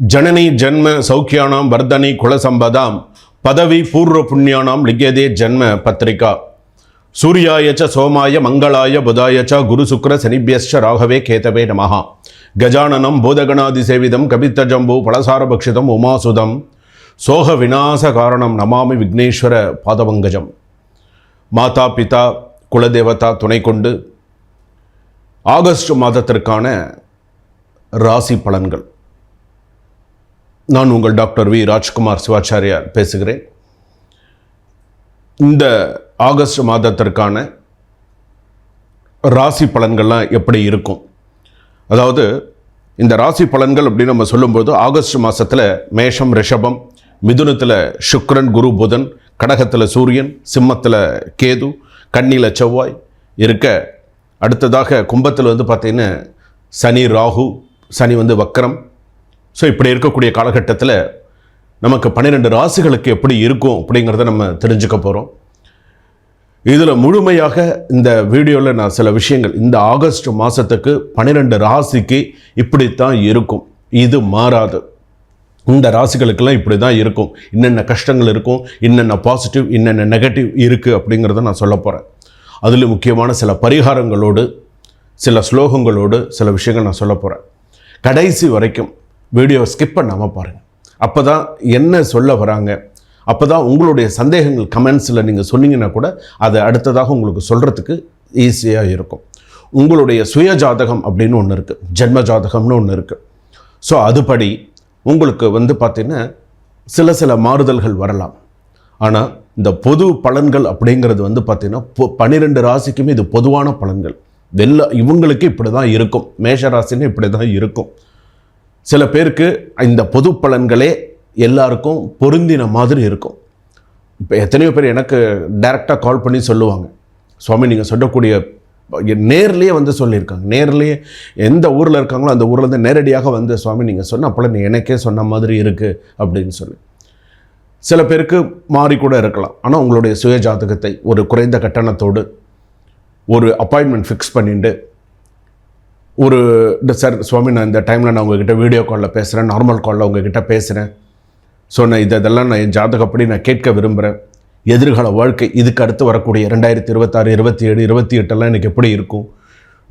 ஜனனி ஜன்ம சௌக்கியானாம் வர்தனி குலசம்பதாம் பதவி பூர்வ புண்ணியானாம் லிக்யதே ஜென்ம பத்திரிகா. சூர்யாய ச சோமாய மங்களாய புதாய ச குரு சுக்ர சனிபியஸ்ச ராகவே கேதவே நமஹா. கஜானனம் பூதகணாதி சேவிதம் கபித்த ஜம்பு பலசாரபக்ஷிதம் உமாசுதம் சோக விநாச காரணம் நமாமி விக்னேஸ்வர பாதபங்கஜம். மாதா பிதா குலதேவதா துணை கொண்டு ஆகஸ்ட் மாதத்திற்கான ராசி பலன்கள். நான் உங்கள் டாக்டர் வி. ராஜ்குமார் சிவாச்சாரியார் பேசுகிறேன். இந்த ஆகஸ்ட் மாதத்திற்கான ராசி பலன்கள்லாம் எப்படி இருக்கும்? அதாவது இந்த ராசி பலன்கள் அப்படின்னு நம்ம சொல்லும்போது ஆகஸ்ட் மாதத்தில் மேஷம் ரிஷபம் மிதுனத்தில் சுக்ரன் குரு புதன் கடகத்தில் சூரியன் சிம்மத்தில் கேது கண்ணியில் செவ்வாய் இருக்க அடுத்ததாக கும்பத்தில் வந்து பார்த்திங்கன்னா சனி ராகு சனி வந்து வக்கரம் ஸோ இப்படி இருக்கக்கூடிய காலகட்டத்தில் நமக்கு பன்னிரெண்டு ராசிகளுக்கு எப்படி இருக்கும் அப்படிங்கிறத நம்ம தெரிஞ்சுக்க போகிறோம் இதில் முழுமையாக இந்த வீடியோவில் நான் சில விஷயங்கள் இந்த ஆகஸ்ட் மாதத்துக்கு பன்னிரெண்டு ராசிக்கு இப்படித்தான் இருக்கும். இது மாறாது. இந்த ராசிகளுக்கெல்லாம் இப்படி தான் இருக்கும். என்னென்ன கஷ்டங்கள் இருக்கும் என்னென்ன பாசிட்டிவ் என்னென்ன நெகட்டிவ் இருக்குது அப்படிங்கிறத நான் சொல்ல போகிறேன் அதில் முக்கியமான சில பரிகாரங்களோடு சில ஸ்லோகங்களோடு சில விஷயங்கள் நான் சொல்ல போகிறேன் கடைசி வரைக்கும் வீடியோவை ஸ்கிப் பண்ணாமல் பாருங்கள் அப்போ தான் என்ன சொல்ல வராங்க? அப்போ தான் உங்களுடைய சந்தேகங்கள் கமெண்ட்ஸில் நீங்கள் சொன்னீங்கன்னா கூட அதை அடுத்ததாக உங்களுக்கு சொல்கிறதுக்கு ஈஸியாக இருக்கும். உங்களுடைய சுய ஜாதகம் அப்படின்னு ஒன்று இருக்குது ஜென்ம ஜாதகம்னு ஒன்று இருக்குது ஸோ அதுபடி உங்களுக்கு வந்து பார்த்திங்கன்னா சில சில மாறுதல்கள் வரலாம். ஆனால் இந்த பொது பலன்கள் அப்படிங்கிறது வந்து பார்த்திங்கன்னா பொ- பன்னிரெண்டு ராசிக்குமே இது பொதுவான பலன்கள். வெள்ள இவங்களுக்கு இப்படி தான் இருக்கும். மேஷ ராசின்னு இப்படி தான் இருக்கும். சில பேருக்கு இந்த பொது பலன்களே எல்லாருக்கும் பொருந்தின மாதிரி இருக்கும். இப்போ எத்தனையோ பேர் எனக்கு டைரெக்டாக கால் பண்ணி சொல்லுவாங்க. சுவாமி நீங்கள் சொல்லக்கூடிய நேர்லேயே வந்து சொல்லியிருக்காங்க. நேர்லேயே எந்த ஊரில் இருக்காங்களோ அந்த ஊரில் இருந்து நேரடியாக வந்து சுவாமி நீங்கள் சொன்ன அப்போல்லாம் நீ எனக்கே சொன்ன மாதிரி இருக்குது அப்படின்னு சொல்லி. சில பேருக்கு மாறி கூட இருக்கலாம். ஆனால் உங்களுடைய சுய ஜாதகத்தை ஒரு குறைந்த கட்டணத்தோடு ஒரு அப்பாயின்மெண்ட் ஃபிக்ஸ் பண்ணிட்டு ஒரு இந்த சார் சுவாமி நான் இந்த டைமில் நான் உங்ககிட்ட வீடியோ காலில் பேசுகிறேன் நார்மல் காலில் உங்ககிட்ட பேசுகிறேன் ஸோ நான் இதெல்லாம் நான் என் ஜாதகப்படி நான் கேட்க விரும்புகிறேன் எதிர்கால வாழ்க்கை இதுக்கு அடுத்து வரக்கூடிய ரெண்டாயிரத்தி இருபத்தாறு இருபத்தி ஏழு இருபத்தி எட்டெல்லாம் எனக்கு எப்படி இருக்கும்?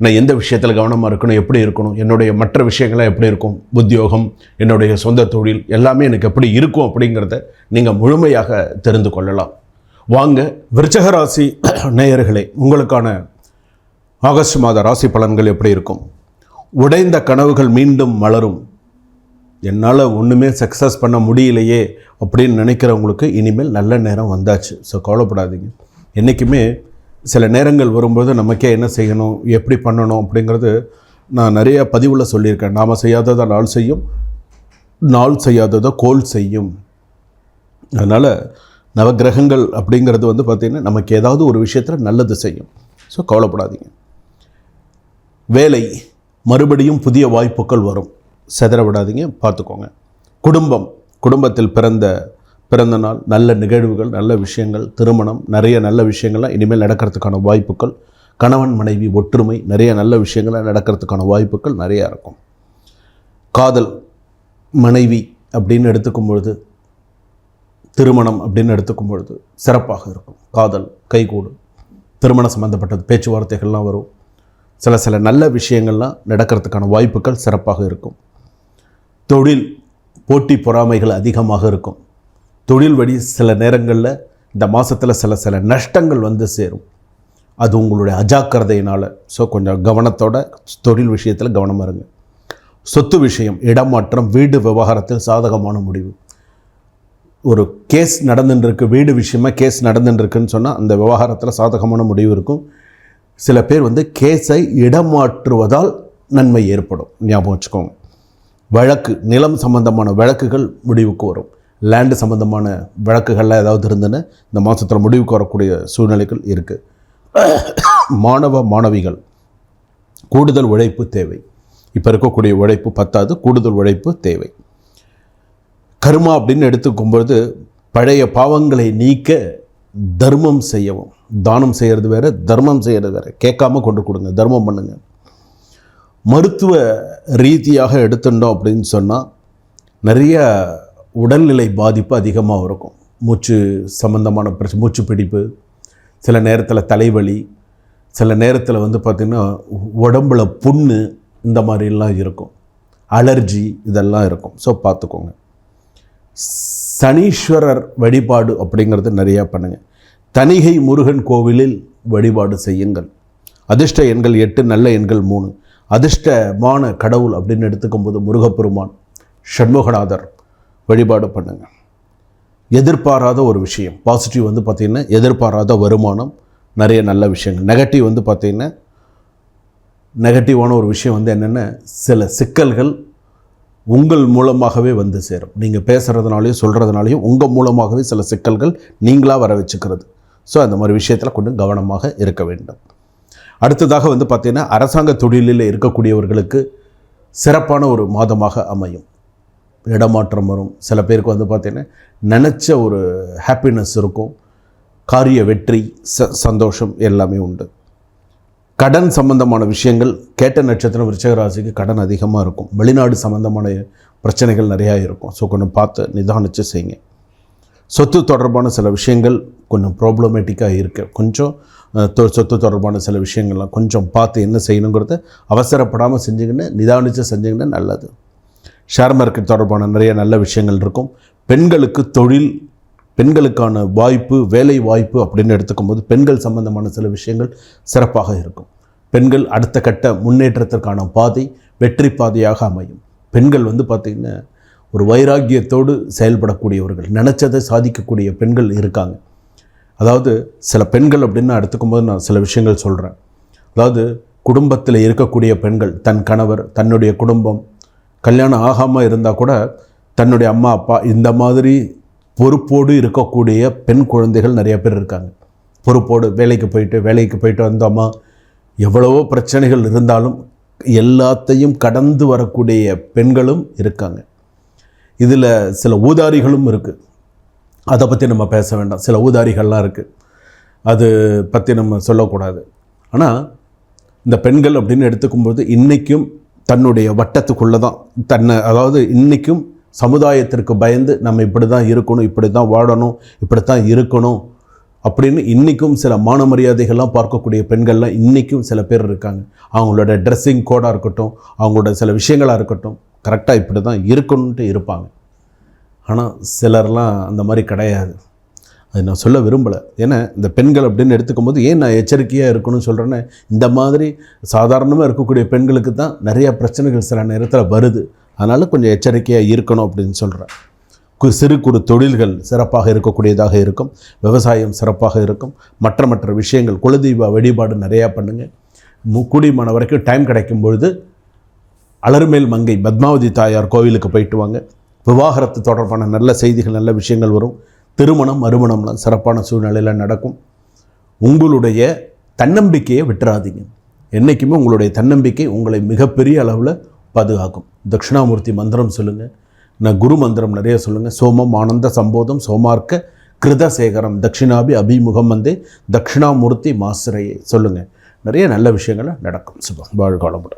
நான் எந்த விஷயத்தில் கவனமாக இருக்கணும் எப்படி இருக்கணும்? என்னுடைய மற்ற விஷயங்கள்லாம் எப்படி இருக்கும்? உத்தியோகம் என்னுடைய சொந்த தொழில் எல்லாமே எனக்கு எப்படி இருக்கும் அப்படிங்கிறத நீங்கள் முழுமையாக தெரிந்து கொள்ளலாம். வாங்க விருச்சகராசி நேயர்களே உங்களுக்கான ஆகஸ்ட் மாத ராசி பலன்கள் எப்படி இருக்கும்? உடைந்த கனவுகள் மீண்டும் மலரும். என்னால் ஒன்றுமே சக்ஸஸ் பண்ண முடியலையே அப்படின்னு நினைக்கிறவங்களுக்கு இனிமேல் நல்ல நேரம் வந்தாச்சு. ஸோ கவலைப்படாதீங்க. என்றைக்குமே சில நேரங்கள் வரும்போது நமக்கே என்ன செய்யணும் எப்படி பண்ணணும் அப்படிங்கிறது நான் நிறைய பதிவில் சொல்லியிருக்கேன். நாம் செய்யாததை நாள் செய்யும் நாள் செய்யாததை கோல் செய்யும். அதனால் நவக்கிரகங்கள் அப்படிங்கிறது வந்து பார்த்திங்கன்னா நமக்கு ஏதாவது ஒரு விஷயத்தில் நல்லது செய்யும். ஸோ கவலைப்படாதீங்க. வேலை மறுபடியும் புதிய வாய்ப்புகள் வரும். செதற விடாதீங்க பார்த்துக்கோங்க. குடும்பம் குடும்பத்தில் பிறந்த பிறந்த நாள் நல்ல நிகழ்வுகள் நல்ல விஷயங்கள் திருமணம் நிறைய நல்ல விஷயங்கள்லாம் இனிமேல் நடக்கிறதுக்கான வாய்ப்புகள். கணவன் மனைவி ஒற்றுமை நிறைய நல்ல விஷயங்கள்லாம் நடக்கிறதுக்கான வாய்ப்புகள் நிறையா இருக்கும். காதல் மனைவி அப்படின்னு எடுத்துக்கும் பொழுது திருமணம் அப்படின்னு எடுத்துக்கும் பொழுது சிறப்பாக இருக்கும். காதல் கைகூடும் திருமணம் சம்மந்தப்பட்டது பேச்சுவார்த்தைகள்லாம் வரும். சில சில நல்ல விஷயங்கள்லாம் நடக்கிறதுக்கான வாய்ப்புகள் சிறப்பாக இருக்கும். தொழில் போட்டி பொறாமைகள் அதிகமாக இருக்கும். தொழில் வழி சில நேரங்களில் இந்த மாதத்தில் சில சில நஷ்டங்கள் வந்து சேரும். அது உங்களுடைய அஜாக்கிரதையினால். ஸோ கொஞ்சம் கவனத்தோட தொழில் விஷயத்தில் கவனமாக இருங்க. சொத்து விஷயம் இடமாற்றம் வீடு விவகாரத்தில் சாதகமான முடிவு. ஒரு கேஸ் நடந்துட்டுருக்கு வீடு விஷயமாக கேஸ் நடந்துட்டுருக்குன்னு சொன்னால் அந்த விவகாரத்தில் சாதகமான முடிவு இருக்கும். சில பேர் வந்து கேஸை இடமாற்றுவதால் நன்மை ஏற்படும். ஞாபகம் வச்சுக்கோங்க. வழக்கு நிலம் சம்பந்தமான வழக்குகள் முடிவுக்கு வரும். லேண்டு சம்பந்தமான வழக்குகள்லாம் ஏதாவது இருந்துன்னு இந்த மாதத்தில் முடிவுக்கு வரக்கூடிய சூழ்நிலைகள் இருக்குது மாணவ மாணவிகள் கூடுதல் உழைப்பு தேவை. இப்போ இருக்கக்கூடிய உழைப்பு பத்தாது கூடுதல் உழைப்பு தேவை. கர்மா அப்படின்னு எடுத்துக்கும்பொழுது பழைய பாவங்களை நீக்க தர்மம் செய்யவும். தானம் செய்கிறது வேறு தர்மம் செய்கிறது வேறு. கேட்காம கொண்டு கொடுங்க தர்மம் பண்ணுங்க. மருத்துவ ரீதியாக எடுத்துட்டோம் அப்படின்னு சொன்னால் நிறைய உடல்நிலை பாதிப்பு அதிகமாக இருக்கும். மூச்சு சம்மந்தமான பிரச்சனை மூச்சு பிடிப்பு சில நேரத்தில் தலைவலி சில நேரத்தில் வந்து பார்த்திங்கன்னா உடம்புல புண்ணு இந்த மாதிரிலாம் இருக்கும். அலர்ஜி இதெல்லாம் இருக்கும். ஸோ பார்த்துக்கோங்க. சனீஸ்வரர் வழிபாடு அப்படிங்கிறது நிறையா பண்ணுங்கள் தணிகை முருகன் கோவிலில் வழிபாடு செய்யுங்கள். அதிர்ஷ்ட எண்கள் எட்டு நல்ல எண்கள் மூணு. அதிர்ஷ்டமான கடவுள் அப்படின்னு எடுத்துக்கும்போது முருகப்பெருமான் ஷண்முகநாதர் வழிபாடு பண்ணுங்கள் எதிர்பாராத ஒரு விஷயம். பாசிட்டிவ் வந்து பார்த்திங்கன்னா எதிர்பாராத வருமானம் நிறைய நல்ல விஷயங்கள். நெகட்டிவ் வந்து பார்த்திங்கன்னா நெகட்டிவான ஒரு விஷயம் வந்து என்னென்ன சில சிக்கல்கள் உங்கள் மூலமாகவே வந்து சேரும். நீங்கள் பேசுகிறதுனாலையும் சொல்கிறதுனாலையும் உங்கள் மூலமாகவே சில சிக்கல்கள் நீங்களாக வர வச்சுக்கிறது. ஸோ அந்த மாதிரி விஷயத்தில் கொஞ்சம் கவனமாக இருக்க வேண்டும். அடுத்ததாக வந்து பார்த்திங்கன்னா அரசாங்க தொழிலில் இருக்கக்கூடியவர்களுக்கு சிறப்பான ஒரு மாதமாக அமையும். இடமாற்றம் வரும். சில பேருக்கு வந்து பார்த்திங்கன்னா நினச்ச ஒரு ஹாப்பினஸ் இருக்கும். காரிய வெற்றி ச சந்தோஷம் எல்லாமே உண்டு. கடன் சம்பந்தமான விஷயங்கள் கேட்ட நட்சத்திரம் விருச்சகராசிக்கு கடன் அதிகமாக இருக்கும். வெளிநாடு சம்பந்தமான பிரச்சனைகள் நிறையா இருக்கும். ஸோ கொஞ்சம் பார்த்து நிதானித்து செய்யுங்க. சொத்து தொடர்பான சில விஷயங்கள் கொஞ்சம் ப்ராப்ளமேட்டிக்காக இருக்கு. கொஞ்சம் தொ- சொத்து தொடர்பான சில விஷயங்கள்லாம் கொஞ்சம் பார்த்து என்ன செய்யணுங்கிறத அவசரப்படாமல் செஞ்சுக்கின்னு நிதானித்து செஞ்சுக்கின்னு நல்லது. ஷேர் மார்க்கெட் தொடர்பான நிறைய நல்ல விஷயங்கள் இருக்கும். பெண்களுக்கு தொழில் பெண்களுக்கான வாய்ப்பு வேலை வாய்ப்பு அப்படின்னு எடுத்துக்கும்போது பெண்கள் சம்பந்தமான சில விஷயங்கள் சிறப்பாக இருக்கும். பெண்கள் அடுத்த கட்ட முன்னேற்றத்திற்கான பாதை வெற்றி பாதையாக அமையும். பெண்கள் வந்து பார்த்திங்கன்னா ஒரு வைராக்கியத்தோடு செயல்படக்கூடியவர்கள் நினச்சதை சாதிக்கக்கூடிய பெண்கள் இருக்காங்க. அதாவது சில பெண்கள் அப்படின்னு நான் எடுத்துக்கும்போது நான் சில விஷயங்கள் சொல்கிறேன் அதாவது குடும்பத்தில் இருக்கக்கூடிய பெண்கள் தன் கணவர் தன்னுடைய குடும்பம் கல்யாணம் ஆகாமல் இருந்தால் கூட தன்னுடைய அம்மா அப்பா இந்த மாதிரி பொறுப்போடு இருக்கக்கூடிய பெண் குழந்தைகள் நிறைய பேர் இருக்காங்க. பொறுப்போடு வேலைக்கு போயிட்டு வேலைக்கு போயிட்டு வந்தோமா எவ்வளவோ பிரச்சனைகள் இருந்தாலும் எல்லாத்தையும் கடந்து வரக்கூடிய பெண்களும் இருக்காங்க. இதில் சில ஊதாரிகளும் இருக்குது அதை பற்றி நம்ம பேச வேண்டாம். சில ஊதாரிகள்லாம் இருக்குது அது பற்றி நம்ம சொல்லக்கூடாது. ஆனால் இந்த பெண்கள் அப்படின்னு எடுத்துக்கும்போது இன்றைக்கும் தன்னுடைய வட்டத்துக்குள்ளே தான் தன்னை அதாவது இன்றைக்கும் சமுதாயத்திற்கு பயந்து நம்ம இப்படி தான் இருக்கணும் இப்படி தான் வாழணும் இப்படி தான் இருக்கணும் அப்படின்னு இன்றைக்கும் சில மான மரியாதைகள்லாம் பார்க்கக்கூடிய பெண்கள்லாம் இன்றைக்கும் சில பேர் இருக்காங்க. அவங்களோட ட்ரெஸ்ஸிங் கோடாக இருக்கட்டும் அவங்களோட சில விஷயங்களாக இருக்கட்டும் கரெக்டாக இப்படி தான் இருக்கணுன்ட்டு இருப்பாங்க. ஆனால் சிலர்லாம் அந்த மாதிரி கிடையாது. அது நான் சொல்ல விரும்பலை. ஏன்னா இந்த பெண்கள் அப்படின்னு எடுத்துக்கும்போது ஏன் நான் எச்சரிக்கையாக இருக்கணும்னு சொல்கிறேன்னா இந்த மாதிரி சாதாரணமாக இருக்கக்கூடிய பெண்களுக்கு தான் நிறைய பிரச்சனைகள் சில நேரத்தில் வருது. அதனால் கொஞ்சம் எச்சரிக்கையாக இருக்கணும் அப்படின்னு சொல்கிறேன் கு சிறு குறு தொழில்கள் சிறப்பாக இருக்கக்கூடியதாக இருக்கும். விவசாயம் சிறப்பாக இருக்கும். மற்ற மற்ற விஷயங்கள் குலதெய்வ வழிபாடு நிறையா பண்ணுங்கள் கூடியமான வரைக்கும் டைம் கிடைக்கும் பொழுது அலர்மேல் மங்கை பத்மாவதி தாயார் கோவிலுக்கு போயிட்டு வாங்க. விவாகரத்து தொடர்பான நல்ல செய்திகள் நல்ல விஷயங்கள் வரும். திருமணம் மறுமணம்லாம் சிறப்பான சூழ்நிலையில் நடக்கும். உங்களுடைய தன்னம்பிக்கையை விட்டுறாதீங்க. என்றைக்குமே உங்களுடைய தன்னம்பிக்கை உங்களை மிகப்பெரிய அளவில் பாதுகாக்கும். தட்சிணாமூர்த்தி மந்திரம் சொல்லுங்கள் நான் குரு மந்திரம் நிறைய சொல்லுங்கள் சோமம் ஆனந்த சம்போதம் சோமார்க்க கிருதசேகரம் தட்சிணாபி அபிமுகம் வந்து தட்சிணாமூர்த்தி மாசிரையே சொல்லுங்கள் நிறைய நல்ல விஷயங்கள் நடக்கும். சுபம். வாழ்காலமுடன்